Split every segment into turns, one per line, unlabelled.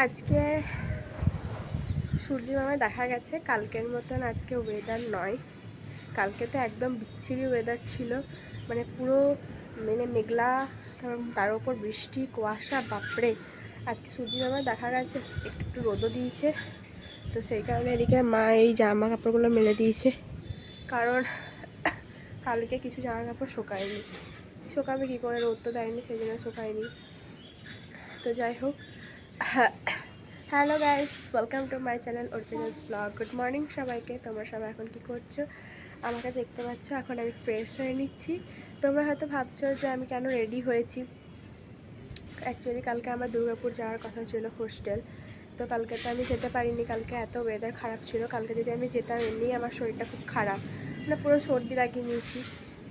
আজকে সূর্য মামা দেখা গেছে। কালকের মতন আজকে ওয়েদার নয়। কালকে তো একদম বিচ্ছিরি ওয়েদার ছিল। মানে পুরো মানে মেঘলা তার- উপর বৃষ্টি, কুয়াশা বাপড়ে আজকে সূর্য মামা দেখা গেছে একটু একটু রোদও দিয়েছে। তো সেই কারণে এদিকে মা এই জামা কাপড়গুলো মেলে দিয়েছে। কারণ কালকে কিছু জামা কাপড় শোকায়নি। শোকাবে কী করে? রোদ তো দেয়নি, সেই জন্য শোকায়নি। তো যাই হোক hello guys welcome to my channel অর্পিনাস blog good morning সবাইকে, তোমরা সবাই এখন কি করছ? আমাকে দেখতে পাচ্ছ, এখন আমি ফ্রেশ হয়ে নিচ্ছি। তোমরা হয়তো ভাবছ যে আমি কেন রেডি হয়েছি? অ্যাকচুয়ালি কালকে আমার দুর্গাপুর যাওয়ার কথা ছিল হোস্টেল তো কালকে তো আমি যেতে পারিনি, কালকে এত ওয়েদার খারাপ ছিল। কালকে যদি আমি যেতাম এমনি আমার শরীরটা খুব খারাপ। মানে পুরো সর্দি লাগিয়ে নিয়েছি।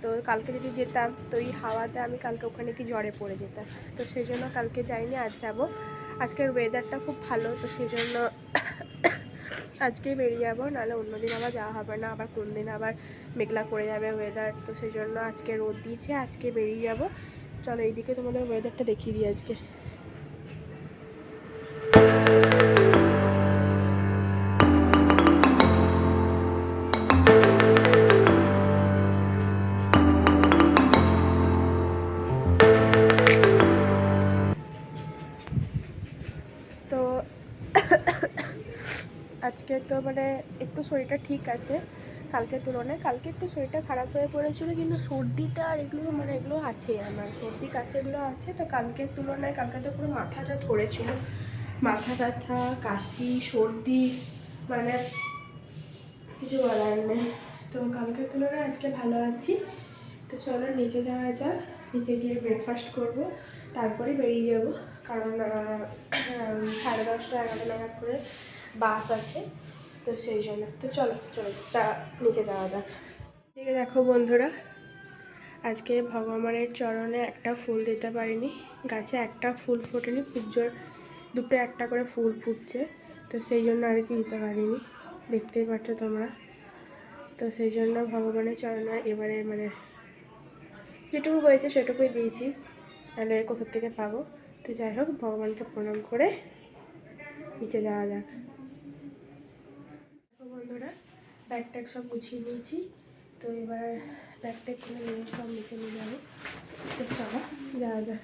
তো কালকে যদি যেতাম, তো এই হাওয়াতে আমি কালকে ওখানে কি জ্বরে পড়ে যেতাম। তো সেই জন্য কালকে যাইনি, আজ যাব। আজকের ওয়েদারটা খুব ভালো, তো সেই জন্য আজকেই বেরিয়ে যাব, নাহলে অন্যদিন আবার যাওয়া হবে না, আবার কোন দিন আবার মেঘলা করে যাবে ওয়েদার তো সেই জন্য আজকে রোদ দিয়েছে, আজকে বেরিয়ে যাব। চলো এইদিকে তোমাদের ওয়েদারটা দেখিয়ে দিই আজকে। আজকে তো মানে একটু শরীরটা ঠিক আছে, কালকের তুলনায়। কালকে একটু শরীরটা খারাপ হয়ে পড়েছিল, কিন্তু সর্দিটা আর এগুলো মানে এগুলো আছে আমার, সর্দি, কাশি এগুলো আছে। তো কালকের তুলনায়, কালকে তো পুরো মাথাটা ধরেছিল। মাথা ব্যথা, কাশি, সর্দি মানে কিছু বলার নেই। তো কালকের তুলনায় আজকে ভালো আছি। তো চলো নিচে যাওয়া যাক, নিচে গিয়ে ব্রেকফাস্ট করব, তারপরে বেরিয়ে যাব। কারণ সাড়ে দশটা এগারোটা নাগাদ করে বাস আছে, তো সেই জন্য। তো চলো চলো, চা, নিচে যাওয়া যাক। ঠিক দেখো বন্ধুরা, আজকে ভগবানের চরণে একটা ফুল দিতে পারিনি। গাছে একটা ফুল ফোটেনি, পুজোর দুটো একটা করে ফুল ফুটছে, তো সেই জন্য আর কি দিতে পারিনি। দেখতেই পাচ্ছ তোমরা। তো সেই জন্য ভগবানের চরণে এবারে মানে যেটুকু হয়েছে সেটুকুই দিয়েছি, তাহলে কোথা থেকে পাবো? তো যাই হোক, ভগবানকে প্রণাম করে নিচে যাওয়া যাক দেখো বন্ধুরা ব্যাগ ট্যাগ সব গুছিয়ে নিয়েছি। তো এবার ব্যাগ ট্যাগ খুলে নিয়ে সব নিচে নিয়ে যাব। তো চলো, যাওয়া যাক।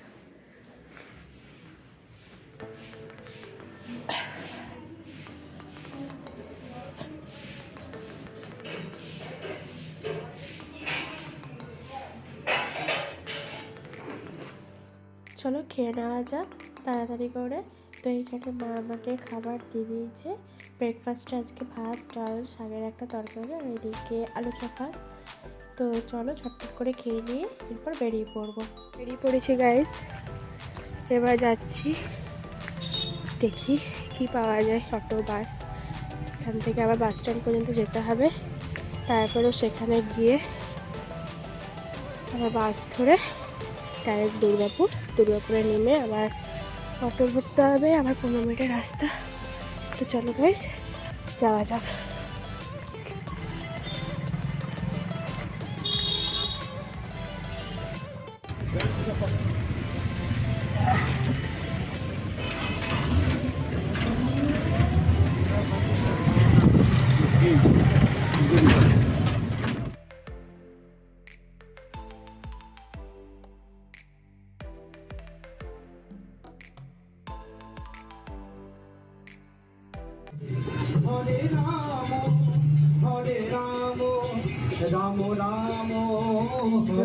চলো খেয়ে নেওয়া যাক, তাড়াতাড়ি করে। তো এইখানে মা আমাকে খাবার দিয়ে দিয়েছে। ব্রেকফাস্টে আজকে ভাত, ডাল, শাকের একটা তরকারি আর এদিকে আলু চোখা তো চলো ছটফট করে খেয়ে নিয়ে এরপর বেরিয়ে পড়ব। বেরিয়ে পড়েছি গাইস এবার যাচ্ছি। দেখি কি পাওয়া যায়, অটো বাস এখান থেকে আবার বাস স্ট্যান্ড পর্যন্ত যেতে হবে। তারপরেও সেখানে গিয়ে আবার বাস ধরে ডাইরেক্ট দুর্গাপুর। দুর্গাপুরে নেমে আবার অটো ধরতে হবে। আবার পনেরো মিনিটের রাস্তা। তো চলো গাইস যাওয়া যাক
হরে রাম, হরে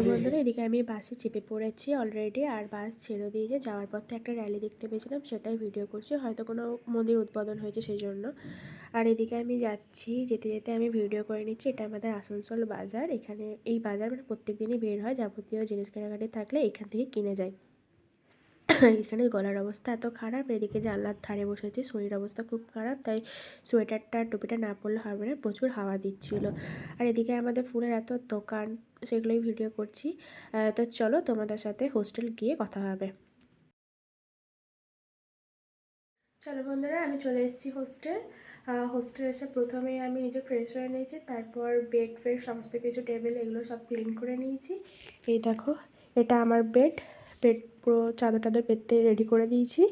বন্ধুরা, এদিকে আমি বাসে চেপে পড়েছি অলরেডি আর বাস ছেড়ে দিয়েছে। যাওয়ার পথে একটা র্যালি দেখতে পেয়েছিলাম, সেটাই ভিডিও করছি। হয়তো কোনো মন্দির উদ্বোধন হয়েছে সেই জন্য আর এদিকে আমি যাচ্ছি, যেতে যেতে আমি ভিডিও করে নিচ্ছি। এটা আমাদের আসানসোল বাজার। এখানে এই বাজার মানে প্রত্যেক দিনই বের হয় যাবতীয় জিনিস কেনাকাটি থাকলে এখান থেকে কিনে যায়। এখানে গলার অবস্থা এত খারাপ, এদিকে জানলার ধারে বসেছি, শরীর অবস্থা খুব খারাপ, তাই সোয়েটারটা, টুপিটা না পরলে হবে না, প্রচুর হাওয়া দিচ্ছিল। আর এদিকে আমাদের ফুলের এত দোকান, সেগুলোই ভিডিও করছি। তো চলো তোমাদের সাথে হোস্টেল গিয়ে কথা হবে। চলো বন্ধুরা, আমি চলে এসেছি হোস্টেল। হোস্টেল এসে প্রথমে আমি নিজে ফ্রেশ হয়ে নিয়েছি, তারপর বেড ফেড সমস্ত কিছু টেবিল এগুলো সব ক্লিন করে নিয়েছি। এই দেখো, এটা আমার বেড পেট পুরো চাদর টাদর পেতে রেডি করে দিয়েছি।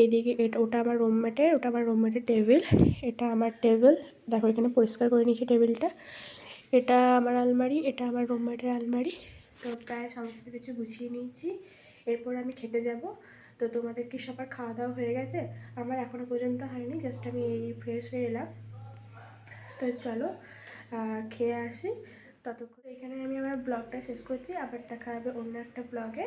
এইদিকে এটা, ওটা আমার রুমমেটের ওটা আমার রুমমেটের টেবিল এটা আমার টেবিল দেখো এখানে পরিষ্কার করে নিয়েছি টেবিলটা এটা আমার আলমারি, এটা আমার রুমমেটের আলমারি। তো প্রায় সমস্ত কিছু গুছিয়ে নিয়েছি। এরপর আমি খেতে যাব। তো তোমাদের কি সবার খাওয়া দাওয়া হয়ে গেছে? আমার এখনও পর্যন্ত হয়নি জাস্ট আমি এই ফ্রেশ হয়ে এলাম। তো চলো খেয়ে আসি। ততক্ষণ এখানে আমি আমার ব্লগটা শেষ করছি। আবার দেখা হবে অন্য একটা ব্লগে